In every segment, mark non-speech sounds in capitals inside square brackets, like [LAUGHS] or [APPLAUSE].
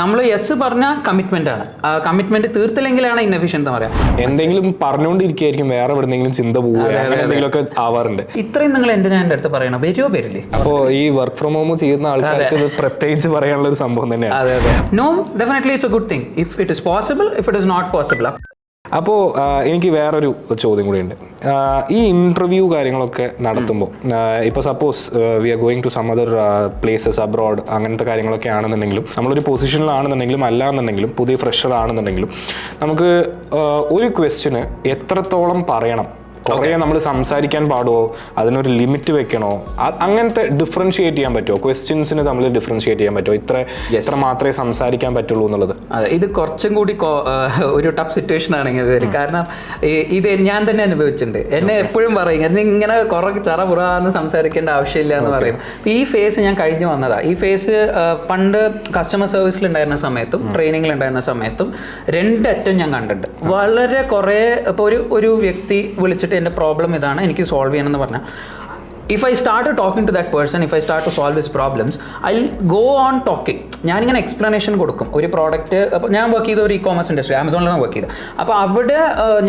നമ്മൾ യെസ് പറഞ്ഞ കമ്മിറ്റ്മെന്റ് ആണ്. കമ്മിറ്റ്മെന്റ് തീർത്തില്ലെങ്കിലാണ് ഇന്നഫിഷ്യൻ എന്ന് പറയാം. എന്തെങ്കിലും പറഞ്ഞുകൊണ്ടിരിക്കുകയായിരിക്കും. വേറെ എവിടെന്നെങ്കിലും ചിന്ത എന്തെങ്കിലുമൊക്കെ ആവാറുണ്ട്. ഇത്രയും നിങ്ങൾ എന്തിനാ എന്റെ അടുത്ത് പറയണം? വരുമോ വരില്ലേ? അപ്പോൾ ഈ വർക്ക് ഫ്രം ഹോം ചെയ്യുന്ന ആൾക്കാർക്ക് ഇത് പ്രത്യേകിച്ച് പറയാനുള്ള ഒരു സംഭവം തന്നെയാണ്. അതെ അതെ. No definitely it's a good thing if it is possible if it is not possible അപ്പോൾ എനിക്ക് വേറൊരു ചോദ്യം കൂടിയുണ്ട്. ഉണ്ട് ഈ ഇന്റർവ്യൂ കാര്യങ്ങളൊക്കെ നടത്തുമ്പോൾ ഇപ്പോൾ suppose we are going to some other places abroad അങ്ങനത്തെ കാര്യങ്ങളൊക്കെ ആണെന്നുണ്ടെങ്കിലും നമ്മളൊരു പൊസിഷനിലാണെന്നുണ്ടെങ്കിലും അല്ല എന്നുണ്ടെങ്കിലും പുതിയ ഫ്രഷർ ആണെന്നുണ്ടെങ്കിലും നമുക്ക് ഒരു ക്വസ്റ്റിന് എത്രത്തോളം പറയണം? കുറേ നമ്മൾ സംസാരിക്കാൻ പാടുമോ അതിനൊരു ലിമിറ്റ് വെക്കണോ? അങ്ങനത്തെ ഡിഫറൻഷിയേറ്റ് ചെയ്യാൻ പറ്റുമോ ക്വസ്റ്റ്യൻസിന് തമ്മിൽ ഡിഫറൻഷിയേറ്റ് ചെയ്യാൻ പറ്റുമോ ഇത്ര ഇത്ര മാത്രമേ സംസാരിക്കാൻ പറ്റുള്ളൂ എന്നുള്ളത്. അതെ ഇത് കുറച്ചും കൂടി ഒരു ടഫ് സിറ്റുവേഷൻ ആണെങ്കിൽ ഇത് കാരണം ഇത് ഞാൻ തന്നെ അനുഭവിച്ചിട്ടുണ്ട്. എന്നെ എപ്പോഴും പറയും "നീ ഇങ്ങനെ കുറെ ചറ പുറാന്ന് സംസാരിക്കേണ്ട ആവശ്യമില്ല എന്ന് പറയും. ഈ ഫേസ് ഞാൻ കഴിഞ്ഞു വന്നതാ. ഈ ഫേസ് പണ്ട് കസ്റ്റമർ സർവീസിൽ ഉണ്ടായിരുന്ന സമയത്തും ട്രെയിനിങ്ങിൽ ഉണ്ടായിരുന്ന സമയത്തും രണ്ടറ്റം ഞാൻ കണ്ടിട്ടുണ്ട്. വളരെ കുറേ ഇപ്പോൾ ഒരു ഒരു വ്യക്തി വിളിച്ചിട്ട് എന്റെ പ്രോബ്ലം ഇതാണ് എനിക്ക് സോൾവ് ചെയ്യണമെന്ന് പറഞ്ഞാൽ if I start talking to that person if I start to solve his problems I go on talking ഞാനിങ്ങനെ എക്സ്പ്ലനേഷൻ കൊടുക്കും. ഒരു പ്രോഡക്റ്റ് അപ്പോൾ ഞാൻ വർക്ക് ചെയ്ത ഒരു ഇ കോമേഴ്സ് ഇൻഡസ്ട്രി ആമസോണിലാണ് വർക്ക് ചെയ്തത്. അപ്പോൾ അവിടെ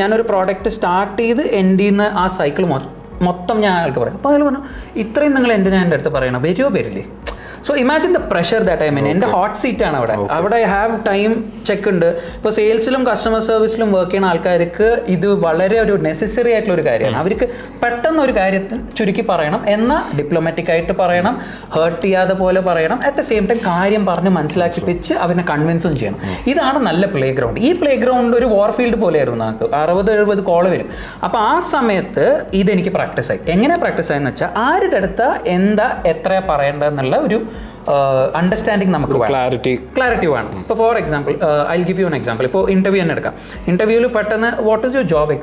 ഞാനൊരു പ്രോഡക്റ്റ് സ്റ്റാർട്ട് ചെയ്ത് എൻഡ് ചെയ്യുന്ന ആ സൈക്കിൾ മൊത്തം ഞാൻ അയാൾക്ക് പറയും. അപ്പോൾ അയാൾ പറഞ്ഞു ഇത്രയും നിങ്ങൾ എന്തിനാ എന്റെ അടുത്ത് പറയണം? വരുമോ വരില്ലേ? So imagine the pressure that I mean എന്റെ ഹോട്ട് സീറ്റ് ആണ് അവിടെ. അവിടെ ഐ ഹാവ് ടൈം ചെക്ക് ഉണ്ട്. ഇപ്പോൾ സെയിൽസിലും കസ്റ്റമർ സർവീസിലും വർക്ക് ചെയ്യുന്ന ആൾക്കാർക്ക് ഇത് വളരെ ഒരു നെസസറി ആയിട്ടുള്ള ഒരു കാര്യമാണ്. അവർക്ക് പെട്ടെന്ന് ഒരു കാര്യത്തിൽ ചുരുക്കി പറയണം. എന്നാൽ ഡിപ്ലോമാറ്റിക് ആയിട്ട് പറയണം. ഹേർട്ട് ചെയ്യാതെ പോലെ പറയണം. അറ്റ് ദ സെയിം ടൈം കാര്യം പറഞ്ഞ് മനസ്സിലാക്കിപ്പിച്ച് അവനെ കൺവിൻസും ചെയ്യണം. ഇതാണ് നല്ല പ്ലേ ഗ്രൗണ്ട് ഈ പ്ലേ ഗ്രൗണ്ട് ഒരു വാർ ഫീൽഡ് പോലെയായിരുന്നു നമുക്ക് അറുപത് എഴുപത് കോൾ വരും. അപ്പോൾ ആ സമയത്ത് ഇതെനിക്ക് പ്രാക്ടീസ് ആയി. എങ്ങനെ പ്രാക്ടീസ് ആയെന്ന് വെച്ചാൽ ആരുടെ അടുത്ത എന്താ എത്ര പറയേണ്ടതെന്നുള്ള ഒരു അണ്ടർസ്റ്റാൻഡിങ് നമുക്ക് ക്ലാരിറ്റി ക്ലാരിറ്റി വേണം. ഇപ്പോൾ for example I give you an example ഇപ്പോൾ ഇന്റർവ്യൂ തന്നെ എടുക്കാം. ഇന്റർവ്യൂവിൽ പെട്ടെന്ന് വാട്ട് ഇസ് യുവർ ജോബ്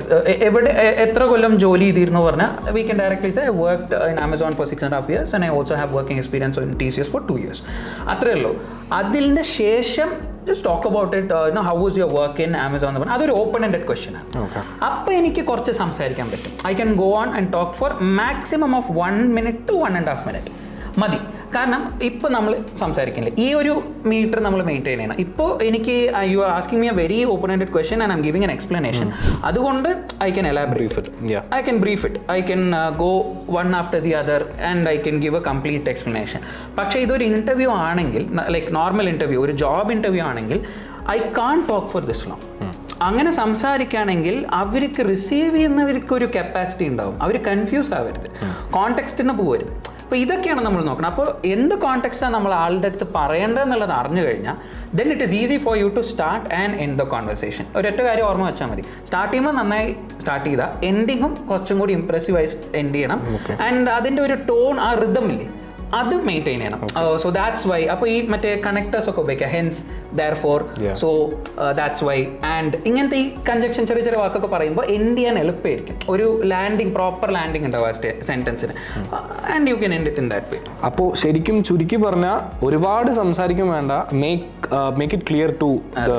എവിടെ എത്ര കൊല്ലം ജോലി ചെയ്തിരുന്നു പറഞ്ഞാൽ we can directly say work in Amazon for six and half years and I also have working experience in T C S for two years അത്രേ ഉള്ളൂ. അതിന്റെ ശേഷം just talk about it how was your work in Amazon എന്ന് പറഞ്ഞാൽ അതൊരു open ended question ആണ് അപ്പോൾ എനിക്ക് കുറച്ച് സംസാരിക്കാൻ പറ്റും. I can go on and talk for maximum of one minute to one and half minute മതി. കാരണം ഇപ്പോൾ നമ്മൾ സംസാരിക്കില്ല ഈ ഒരു മീറ്റർ നമ്മൾ മെയിന്റെയിൻ ചെയ്യണം. ഇപ്പോൾ എനിക്ക് you are asking me a very open ended question and I'm giving an explanation അതുകൊണ്ട് ഐ ക്യാൻ എല്ലാ brief it I can brief it I can go one after the other and I can give a complete explanation. പക്ഷേ ഇതൊരു interview ആണെങ്കിൽ like normal interview ഒരു job interview ആണെങ്കിൽ I can talk for this long അങ്ങനെ സംസാരിക്കുകയാണെങ്കിൽ അവർക്ക് receive ചെയ്യുന്നവർക്ക് ഒരു കപ്പാസിറ്റി ഉണ്ടാവും. അവർ കൺഫ്യൂസ് ആവരുത്. കോണ്ടെക്സ്റ്റിന് പോകരുത് അപ്പോൾ ഇതൊക്കെയാണ് നമ്മൾ നോക്കണം അപ്പോൾ എന്ത് കോൺടെക്സ്റ്റാണ് നമ്മൾ ആളുടെ അടുത്ത് പറയേണ്ടതെന്നുള്ളത് അറിഞ്ഞു കഴിഞ്ഞാൽ then it is easy for you to start and end the conversation ഒരൊറ്റ കാര്യം ഓർമ്മ വെച്ചാൽ മതി. സ്റ്റാർട്ട് ചെയ്യുമ്പോൾ നന്നായി സ്റ്റാർട്ട് ചെയ്താൽ എൻഡിങ്ങും കുറച്ചും കൂടി ഇംപ്രസീവായി എൻഡ് ചെയ്യണം. ആൻഡ് അതിന്റെ ഒരു ടോൺ ആ റിതം ഇല്ലേ? അത് മെയിന്റെയിൻ ചെയ്യണം. സോ ദാറ്റ്സ് വൈ അപ്പോൾ ഈ മറ്റേ കണക്ടേഴ്സ് ഒക്കെ ഉപയോഗിക്കുക hence therefore so that's why and ഇങ്ങനത്തെ ഈ കഞ്ചക്ഷൻ ചെറിയ ചെറിയ വാക്കൊക്കെ പറയുമ്പോൾ എൻഡ് ചെയ്യാൻ എളുപ്പമായിരിക്കും. ഒരു ലാൻഡിങ് പ്രോപ്പർ ലാൻഡിങ് ഉണ്ടാവും ആ സെന്റൻസിന് and you can end it in that way അപ്പോൾ ശരിക്കും ചുരുക്കി പറഞ്ഞാൽ ഒരുപാട് സംസാരിക്കും വേണ്ട. Make make it clear to the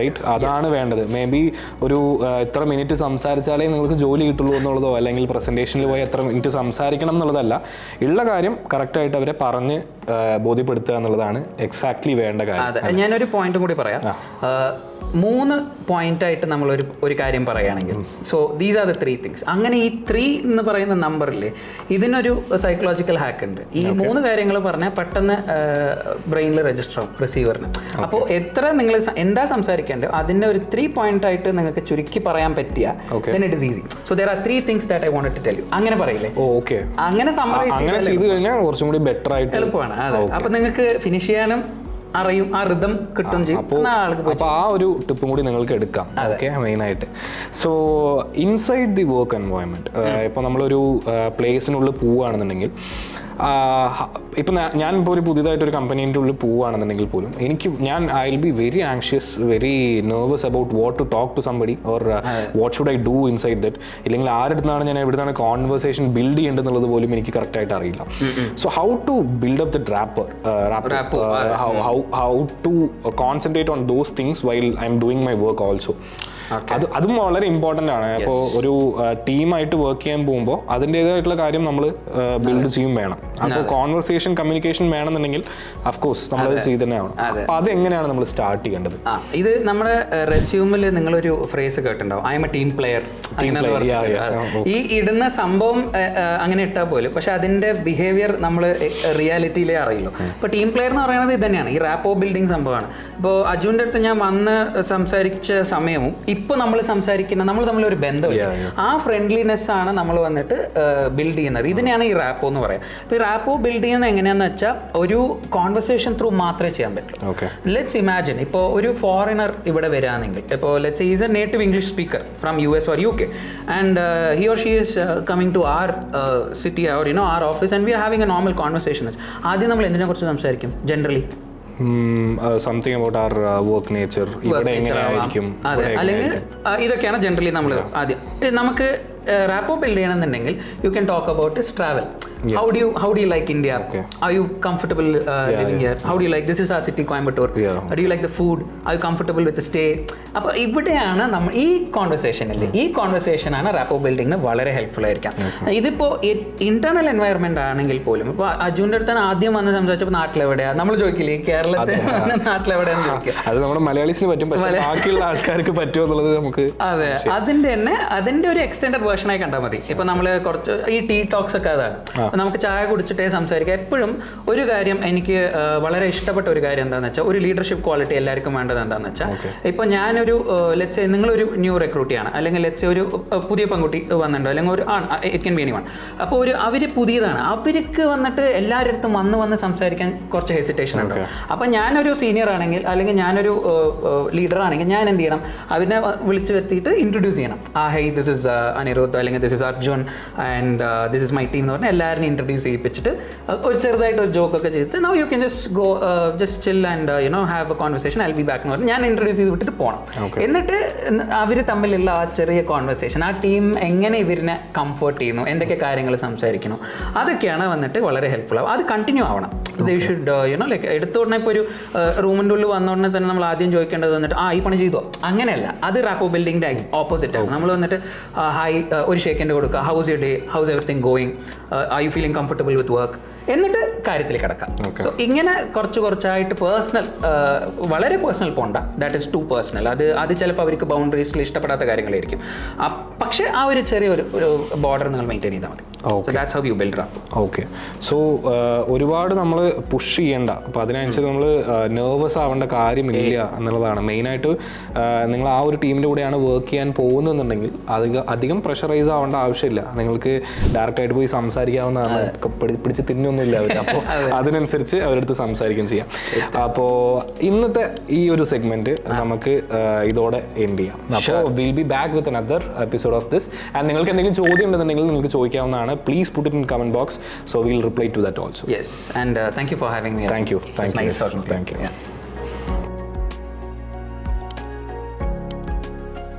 right അതാണ് വേണ്ടത്. മേ ബി ഒരു എത്ര ഇത്ര മിനിറ്റ് സംസാരിച്ചാലേ നിങ്ങൾക്ക് ജോലി കിട്ടുള്ളൂ എന്നുള്ളതോ അല്ലെങ്കിൽ പ്രസന്റേഷനിൽ പോയി എത്ര മിനിറ്റ് സംസാരിക്കണം എന്നുള്ളതല്ല. ഉള്ള കാര്യം കറക്റ്റായിട്ട് അവരെ പറഞ്ഞ് ബോധ്യപ്പെടുത്തുക എന്നുള്ളതാണ് എക്സാക്ട്ലി വേണ്ട കാര്യം. അതെ. ഞാനൊരു പോയിന്റും കൂടി പറയാം. മൂന്ന് പോയിന്റ് ആയിട്ട് നമ്മൾ ഒരു ഒരു കാര്യം പറയുകയാണെങ്കിൽ so these are the three things അങ്ങനെ ഈ ത്രീ എന്ന് പറയുന്ന നമ്പറില്ലേ ഇതിനൊരു സൈക്കോളജിക്കൽ ഹാക്ക് ഉണ്ട്. ഈ മൂന്ന് കാര്യങ്ങൾ പറഞ്ഞാൽ പെട്ടെന്ന് ബ്രെയിനിൽ രജിസ്റ്റർ ആവും റിസീവറിന് അപ്പോൾ എത്ര നിങ്ങൾ എന്താ സംസാരിക്കേണ്ടത്? അതിന്റെ ഒരു ത്രീ പോയിന്റ് ആയിട്ട് നിങ്ങൾക്ക് ചുരുക്കി പറയാൻ പറ്റിയ. Then it easy so there are three things that I want to tell you അങ്ങനെ പറയില്ലേ? ഓക്കെ അങ്ങനെ സമ്മറൈസ് കഴിഞ്ഞാൽ കുറച്ചും കൂടി ബെറ്റർ ആയിട്ട് എളുപ്പമാണ് അതെ. അപ്പൊ നിങ്ങൾക്ക് ഫിനിഷ് ചെയ്യാനും അറിയും ആ റിതം കിട്ടും ചെയ്യും. അപ്പോൾ ആ ഒരു ടിപ്പും കൂടി നിങ്ങൾക്ക് എടുക്കാം. ഓക്കെ മെയിനായിട്ട് so inside the work environment ഇപ്പോൾ നമ്മളൊരു പ്ലേസിനുള്ളിൽ പോവുകയാണെന്നുണ്ടെങ്കിൽ ഇപ്പം ഞാൻ ഇപ്പോൾ ഒരു പുതിയതായിട്ട് ഒരു കമ്പനീന്റെ ഉള്ളിൽ പോവുകയാണെന്നുണ്ടെങ്കിൽ പോലും എനിക്ക് ഞാൻ I will be very anxious very nervous about what to talk to somebody or what should I do inside that ഇല്ലെങ്കിൽ ആരുടെ ഞാൻ എവിടുന്നാണ് കോൺവെർസേഷൻ ബിൽഡ് ചെയ്യേണ്ടതെന്നുള്ളത് പോലും എനിക്ക് കറക്റ്റായിട്ട് അറിയില്ല. So how to build up the rapport rapport how to uh, concentrate on those things while I'm doing my work also. അത് അതും വളരെ ഇമ്പോർട്ടന്റ് ആണ്. അപ്പോൾ ഒരു ടീമായിട്ട് വർക്ക് ചെയ്യാൻ പോകുമ്പോൾ അതിന്റെതായിട്ടുള്ള കാര്യം നമ്മൾ ബിൽഡ് ചെയ്യും വേണം. അപ്പോൾ കോൺവെർസേഷൻ കമ്മ്യൂണിക്കേഷൻ വേണമെന്നുണ്ടെങ്കിൽ അഫ്കോഴ്സ് നമ്മൾ ചെയ്ത് തന്നെ ആവണം അപ്പോൾ അത് എങ്ങനെയാണ് നമ്മൾ സ്റ്റാർട്ട് ചെയ്യേണ്ടത്? ഇത് നമ്മുടെ റെസ്യൂമിൽ നിങ്ങളൊരു ഫ്രേസ് കേട്ടിട്ടുണ്ടാവും. I'm a team player. ഈ ഇടുന്ന സംഭവം അങ്ങനെ ഇട്ടാൽ പോലും പക്ഷെ അതിന്റെ ബിഹേവിയർ നമ്മൾ റിയാലിറ്റിയിലേ അറിയുള്ളൂ. ഇപ്പോൾ ടീം പ്ലെയർ എന്ന് പറയുന്നത് ഇത് തന്നെയാണ് ഈ റാപ്പോ ബിൽഡിംഗ് സംഭവമാണ്. ഇപ്പോൾ അജുവിന്റെ അടുത്ത് ഞാൻ വന്ന് സംസാരിച്ച സമയവും ഇപ്പോൾ നമ്മൾ സംസാരിക്കുന്ന നമ്മൾ തമ്മിൽ ഒരു ബന്ധമില്ല. ആ ഫ്രണ്ട്ലിനെസ് ആണ് നമ്മൾ വന്നിട്ട് ബിൽഡ് ചെയ്യുന്നത്. ഇതിനെയാണ് ഈ റാപ്പോ എന്ന് പറയാം. അപ്പോൾ ഈ റാപ്പോ ബിൽഡ് ചെയ്യുന്നത് എങ്ങനെയാന്ന് വെച്ചാൽ ഒരു കോൺവെർസേഷൻ ത്രൂ മാത്രമേ ചെയ്യാൻ പറ്റുള്ളൂ. ലെറ്റ്സ് ഇമാജിൻ ഇപ്പോൾ ഒരു ഫോറിനർ ഇവിടെ വരാണെങ്കിൽ ഇപ്പോൾ let's is a native English speaker from U S or U K and he or she is coming to our city or you know our office and we are having a normal conversation ആദ്യം നമ്മൾ എന്തിനെ കുറിച്ച് സംസാരിക്കും? Generally something about our work nature ഇവിടെ എങ്ങനെയായിരിക്കും? അതെ. ഇവിടെ അല്ലെങ്കിൽ ഇതൊക്കെയാണ് ജനറലി നമ്മൾ ആദ്യം. നമുക്ക് റാപ്പോ ബിൽഡ് ചെയ്യണമെന്നുണ്ടെങ്കിൽ you can talk about is travel how you like India? Okay. Are you comfortable uh, yeah, living yeah. here? How do you like this is our city Coimbatore? Yeah. Do you like the food? Are you comfortable with the stay? അപ്പോൾ ഇവിടെയാണ് നമ്മൾ ഈ conversation ഈ കോൺവെർസേഷനാണ് rapport ബിൽഡിങ്ങിന് വളരെ helpful ആയിരിക്കാം ഇതിപ്പോൾ internal environment ആണെങ്കിൽ പോലും ഇപ്പോൾ അജുവിന്റെ അടുത്ത് ആദ്യം വന്ന് സംസാരിച്ചപ്പോൾ നാട്ടിലെവിടെയാ നമ്മൾ ചോദിക്കില്ലേ കേരളത്തിൽ നാട്ടിലെവിടെയാന്ന് ചോദിക്കുക അത് നമ്മുടെ മലയാളീസിന് പറ്റും പക്ഷേ ബാക്കിയുള്ള ആൾക്കാർക്ക് പറ്റുമോ എന്നുള്ളത് നമുക്ക് അതെ അതിന്റെ തന്നെ അതിന്റെ ഒരു എക്സ്റ്റെൻഡഡ് വേർഷനായി കണ്ടാൽ മതി ഇപ്പൊ നമ്മൾ കുറച്ച് ഈ ടീ ടോക്സ് ഒക്കെ അതാണ് നമുക്ക് ചായ കുടിച്ചിട്ടേ സംസാരിക്കാം. എപ്പോഴും ഒരു കാര്യം എനിക്ക് വളരെ ഇഷ്ടപ്പെട്ട ഒരു കാര്യം എന്താണെന്ന് വെച്ചാൽ ഒരു ലീഡർഷിപ്പ് ക്വാളിറ്റി എല്ലാവർക്കും വേണ്ടത് എന്താണെന്ന് വെച്ചാൽ ഇപ്പൊ ഞാനൊരു ലെറ്റ്സ് നിങ്ങളൊരു ന്യൂ റിക്രൂട്ടിയാണ് അല്ലെങ്കിൽ ലെറ്റ്സ് ഒരു പുതിയ പെൺകുട്ടി വന്നിട്ടുണ്ടോ. അല്ലെങ്കിൽ ഒരു ആണ് it can be anyone അപ്പോൾ ഒരു അവർ പുതിയതാണ്. അവർക്ക് വന്നിട്ട് എല്ലാവരുടെ അടുത്തും വന്ന് വന്ന് സംസാരിക്കാൻ കുറച്ച് ഹെസിറ്റേഷൻ ഉണ്ട്. അപ്പൊ ഞാനൊരു സീനിയർ ആണെങ്കിൽ അല്ലെങ്കിൽ ഞാനൊരു ലീഡർ ആണെങ്കിൽ ഞാൻ എന്ത് ചെയ്യണം? അവരെ വിളിച്ചു വരുത്തിയിട്ട് ഇൻട്രൊഡ്യൂസ് ചെയ്യണം. ആ ഹൈ ദിസ് ഇസ് അനിരുദ്ധ്. അല്ലെങ്കിൽ this is Arjun. And this is my team എന്ന് പറഞ്ഞാൽ എല്ലാവരും ഇൻട്രൊഡ്യൂസ് ചെയ്യിപ്പിച്ചിട്ട് uh, ഒരു ചെറുതായിട്ട് ഒരു ജോക്കൊക്കെ ചെയ്തിട്ട് no you can just go just chill and you know have a conversation I be back എന്ന് പറഞ്ഞ് ഞാൻ ഇൻട്രൊഡ്യൂസ് ചെയ്ത് വിട്ടിട്ട് പോകണം എന്നിട്ട് അവർ തമ്മിലുള്ള ആ ചെറിയ കോൺവെർസേഷൻ ആ ടീം എങ്ങനെ ഇവരിനെ കംഫർട്ട് ചെയ്യുന്നു എന്തൊക്കെ കാര്യങ്ങൾ സംസാരിക്കുന്നു അതൊക്കെയാണ് വന്നിട്ട് വളരെ ഹെൽപ്ഫുൾ ആവും അത് കണ്ടിന്യൂ ആവണം. You should you know like എടുത്തോടനെ ഇപ്പോൾ ഒരു റൂമിന്റെ ഉള്ളിൽ വന്ന ഉടനെ തന്നെ നമ്മൾ ആദ്യം ചോദിക്കേണ്ടത് വന്നിട്ട് ആ ഈ പണി ചെയ്തോ? അങ്ങനെയല്ല. അത് റാപ്പോ ബിൽഡിങ്ങിന്റെ ഓപ്പോസിറ്റ് ആണ്. നമ്മൾ വന്നിട്ട് ഹായ് ഒരു ഷേക്കിന്റെ കൊടുക്കുക how's you day how's everything going I you feeling comfortable with work എന്നിട്ട് കാര്യത്തിൽ കിടക്കാം. സോ ഇങ്ങനെ കുറച്ച് കുറച്ചായിട്ട് പേഴ്സണൽ വളരെ പേഴ്സണൽ പോണ്ട. ദാറ്റ് ഇസ് ടു പേഴ്സണൽ അത് അത് ചിലപ്പോൾ അവർക്ക് ബൗണ്ടറീസിൽ ഇഷ്ടപ്പെടാത്ത കാര്യങ്ങളായിരിക്കും. പക്ഷേ ആ ഒരു ചെറിയ ഒരു ഒരു ബോർഡർ നിങ്ങൾ മെയിന്റെയിൻ ചെയ്താൽ മതി. So that's how you build rapport okay so ഒരുപാട് നമ്മൾ പുഷ് ചെയ്യേണ്ട. അപ്പോൾ അതിനനുസരിച്ച് നമ്മൾ നെർവസ് ആവേണ്ട കാര്യമില്ല എന്നുള്ളതാണ്. മെയിനായിട്ട് നിങ്ങൾ ആ ഒരു ടീമിന്റെ കൂടെയാണ് വർക്ക് ചെയ്യാൻ പോകുന്നതെന്നുണ്ടെങ്കിൽ അധികം അധികം പ്രഷറൈസ് ആവേണ്ട ആവശ്യമില്ല. നിങ്ങൾക്ക് ഡയറക്റ്റായിട്ട് പോയി സംസാരിക്കാവുന്നതാണ്. പിടിച്ച് തിന്നൊന്നുമില്ല അവർ അപ്പോൾ [LAUGHS] അതിനനുസരിച്ച് അവരടുത്ത് സംസാരിക്കുകയും ചെയ്യാം. അപ്പോൾ ഇന്നത്തെ ഈ ഒരു സെഗ്മെന്റ് നമുക്ക് ഇതോടെ എൻഡ് ചെയ്യാം. അപ്പോൾ will be back with another episode of this and നിങ്ങൾക്ക് എന്തെങ്കിലും ചോദ്യം ഉണ്ടെന്നുണ്ടെങ്കിൽ നിങ്ങൾക്ക് ചോദിക്കാവുന്നതാണ്. have, please put it in comment box. So we'll reply to that also. Yes, and uh, thank you for having me. Thank you. Thank you. Nice talking you. Thank you. Yeah.